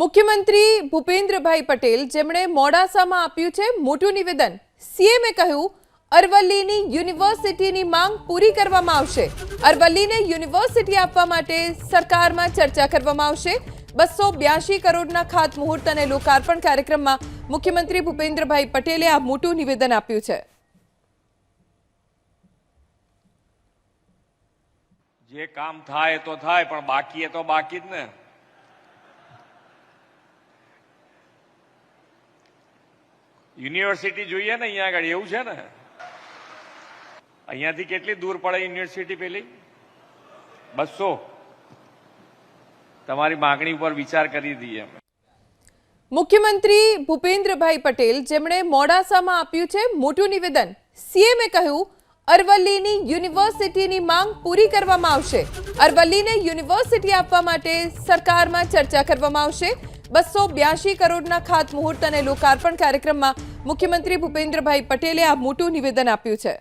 મુખ્યમંત્રી ભૂપેન્દ્રભાઈ પટેલ, જેમણે મોડાસામાં આપ્યું છે મોટું નિવેદન. સીએમએ કહ્યું, અરવલ્લીની યુનિવર્સિટીની માંગ પૂરી કરવામાં આવશે. અરવલ્લીને યુનિવર્સિટી આપવા માટે સરકારમાં ચર્ચા કરવામાં આવશે. બસો બ્યાસી કરોડના ખાતમુહૂર્ત અને લોકાર્પણ કાર્યક્રમમાં મુખ્યમંત્રી ભૂપેન્દ્રભાઈ પટેલે આ મોટું નિવેદન આપ્યું છે. જે કામ થાય તો થાય, પણ બાકી એ તો બાકી જ ને. યુનિવર્સિટી જોઈએ ને અહીંયા આગળ, એવું છે ને? અહીંયાથી કેટલી દૂર પડે યુનિવર્સિટી પેલી? બસો. તમારી માગણી ઉપર વિચાર કરી દઈએ મુખ્યમંત્રી ભૂપેન્દ્રભાઈ પટેલ, જેમણે મોડાસામાં આપ્યું છે મોટું નિવેદન. સીએમએ કહ્યું, અરવલ્લીની યુનિવર્સિટીની માંગ પૂરી કરવામાં આવશે. અરવલ્લીને યુનિવર્સિટી આપવા માટે સરકારમાં ચર્ચા કરવામાં આવશે. બસો બ્યાસી કરોડના ખાતમુહૂર્ત અને લોકાર્પણ કાર્યક્રમમાં મુખ્યમંત્રી ભૂપેન્દ્રભાઈ પટેલે આ મોટું નિવેદન આપ્યું છે.